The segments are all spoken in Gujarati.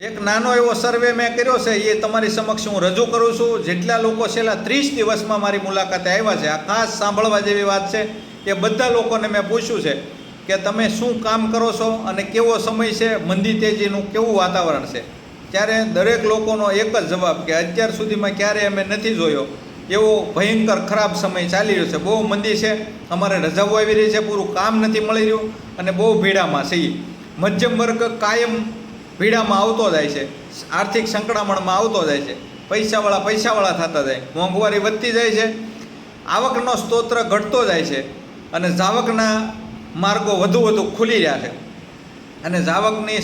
એક નાનો એવો સર્વે મેં કર્યો છે, એ તમારી સમક્ષ હું રજૂ કરું છું. જેટલા લોકો છેલ્લા ત્રીસ દિવસમાં મારી મુલાકાતે આવ્યા છે, આ ખાસ સાંભળવા જેવી વાત છે એ બધા લોકોને મેં પૂછ્યું છે કે તમે શું કામ કરો છો અને કેવો સમય છે? મંદી તેજીનું કેવું વાતાવરણ છે? ત્યારે દરેક લોકોનો એક જ જવાબ કે અત્યાર સુધીમાં ક્યારેય અમે નથી જોયો. એવો ભયંકર ખરાબ સમય ચાલી રહ્યો છે. બહુ મંદી છે, અમારે રજાઓ આવી રહી છે, પૂરું કામ નથી મળી રહ્યું અને બહુ ભીડામાં છીએ મધ્યમ વર્ગ કાયમ ભીડામાં આવતો જાય છે, આર્થિક સંકળામણમાં આવતો જાય છે, પૈસાવાળા પૈસાવાળા થતા જાય, મોંઘવારી વધતી જાય છે, આવકનો સ્તોત્ર ઘટતો જાય છે અને જાવકના માર્ગો વધુ વધુ ખુલી રહ્યા છે. અને જાવકની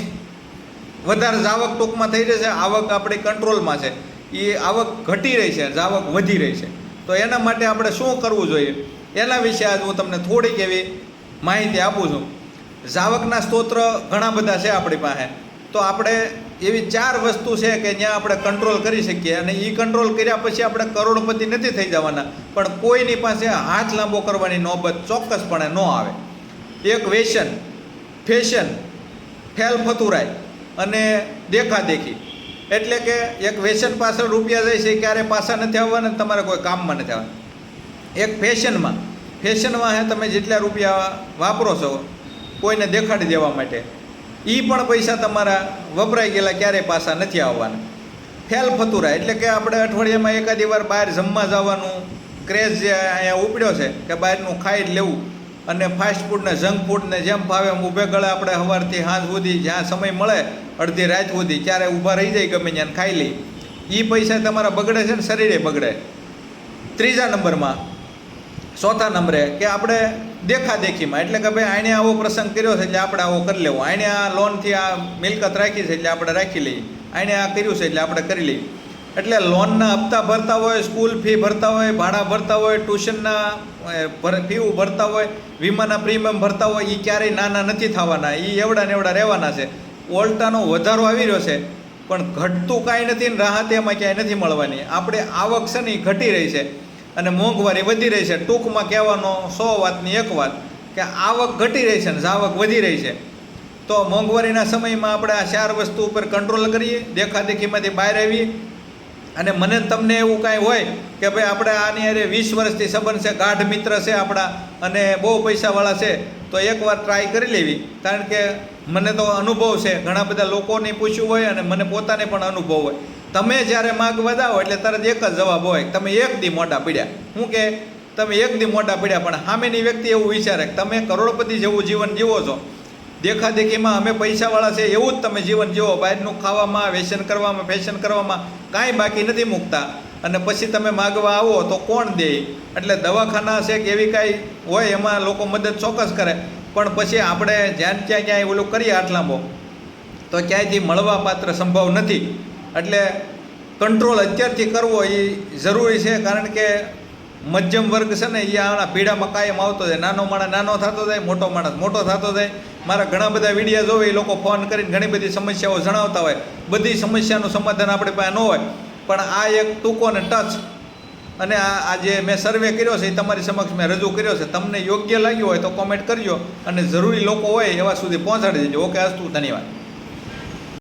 વધારે જાવક ટૂંકમાં થઈ રહી છે આવક આપણી કંટ્રોલમાં છે એ આવક ઘટી રહી છે, જાવક વધી રહી છે. તો એના માટે આપણે શું કરવું જોઈએ? એના વિશે આજ હું તમને થોડીક એવી માહિતી આપું છું. જાવકના સ્તોત્ર ઘણા બધા છે આપણી પાસે. તો આપણે એવી ચાર વસ્તુ છે કે જ્યાં આપણે કંટ્રોલ કરી શકીએ અને એ કંટ્રોલ કર્યા પછી આપણે કરોડપતિ નથી થઈ જવાના. પણ કોઈની પાસે હાથ લાંબો કરવાની નોબત ચોક્કસપણે ન આવે. એક વેસન, ફેશન, ફેલ ફતુરાય અને દેખાદેખી. એટલે કે એક વેસન પાછળ રૂપિયા જાય છે ક્યારે પાછા નથી આવવાના તમારે કોઈ કામમાં નથી આવવાના. એક ફેશનમાં ફેશનમાં તમે જેટલા રૂપિયા વાપરો છો, કોઈને દેખાડી દેવા માટે. એ પણ પૈસા તમારા વપરાઈ ગયેલા ક્યારેય પાછા નથી આવવાના. ફેલ ફતુરા, એટલે કે આપણે અઠવાડિયામાં એકાદી વાર બહાર જમવા જવાનું ક્રેઝ જે અહીંયા ઉપડ્યો છે કે બહારનું ખાઈ જ લેવું, અને ફાસ્ટ ફૂડને જંક ફૂડને જેમ ફાવે એમ ઊભે ગળે આપણે સવારથી સાંજ સુધી જ્યાં સમય મળે, અડધી રાત સુધી ક્યારે ઊભા રહી જાય ગમે ત્યાં ખાઈ લઈ એ પૈસા તમારા બગડે છે ને શરીરે બગડે. ત્રીજા નંબરમાં ચોથા નંબરે કે આપણે દેખાદેખીમાં. એટલે કે ભાઈ આણે આવો પ્રસંગ કર્યો છે એટલે આપણે આવો કરી લેવો. આણે આ લોનથી આ મિલકત રાખી છે એટલે આપણે રાખી લઈએ. આણે આ કર્યું છે એટલે આપણે કરી લઈએ. એટલે લોનના હપ્તા ભરતા હોય, સ્કૂલ ફી ભરતા હોય, ભાડા ભરતા હોય, ટ્યુશનના ફી ભરતા હોય, વીમાના પ્રીમિયમ ભરતા હોય એ ક્યારેય નાના નથી થવાના. એ એવડા ને એવડા રહેવાના છે. ઓલટાનો વધારો આવી રહ્યો છે. પણ ઘટતું કાંઈ નથી ને રાહત એમાં ક્યાંય નથી મળવાની. આપણે આવક છે ને એ ઘટી રહી છે. અને મોંઘવારી વધી રહી છે. ટૂંકમાં કહેવાનો સો વાતની એક વાત કે આવક ઘટી રહી છે ને આવક વધી રહી છે. તો મોંઘવારીના સમયમાં આપણે આ ચાર વસ્તુ ઉપર કંટ્રોલ કરીએ, દેખાદેખીમાંથી બહાર આવીએ. અને મને તમને એવું કાંઈ હોય કે ભાઈ આપણે આની અરે વીસ વર્ષથી સંબંધ છે, ગાઢ મિત્ર છે આપણા અને બહુ પૈસાવાળા છે, તો એકવાર ટ્રાય કરી લેવી. કારણ કે મને તો અનુભવ છે. ઘણા બધા લોકોને પૂછ્યું હોય અને મને પોતાને પણ અનુભવ હોય. તમે જ્યારે માગ વધાવો એટલે તરત એક જ જવાબ હોય તમે એક દી મોટા પીડ્યા. હું કે, તમે એક દી મોટા પીડ્યા, પણ સામેની વ્યક્તિ એવું વિચારે કે તમે કરોડપતિ જેવું જીવન જીવો છો. દેખાદેખીમાં અમે પૈસાવાળા છે એવું જ તમે જીવન જીવો. બહારનું ખાવામાં વેસન કરવામાં, ફેશન કરવામાં કાંઈ બાકી નથી મૂકતા. અને પછી તમે માગવા આવો તો કોણ દે? એટલે દવાખાના છે કે એવી કાંઈ હોય એમાં લોકો મદદ ચોક્કસ કરે. પણ પછી આપણે જ્યાં ત્યાં ક્યાંય ઓલું કરીએ આટલામાં તો ક્યાંયથી મળવા પાત્ર સંભવ નથી. એટલે કંટ્રોલ અત્યારથી કરવો એ જરૂરી છે, કારણ કે મધ્યમ વર્ગ છે ને એ આના પીડામાં કાયમ આવતો જાય. નાનો માણસ નાનો થતો જાય, મોટો માણસ મોટો થતો જાય. મારા ઘણા બધા વીડિયો જોવે એ લોકો ફોન કરીને ઘણી બધી સમસ્યાઓ જણાવતા હોય. બધી સમસ્યાનું સમાધાન આપણી પાસે ન હોય. પણ આ એક ટૂંકો ને ટચ અને આ આ જે મેં સર્વે કર્યો છે એ તમારી સમક્ષ મેં રજૂ કર્યો છે. તમને યોગ્ય લાગ્યું હોય તો કોમેન્ટ કરજો અને જરૂરી લોકો હોય એવા સુધી પહોંચાડી દેજો. ઓકે, અસ્તુ, ધન્યવાદ.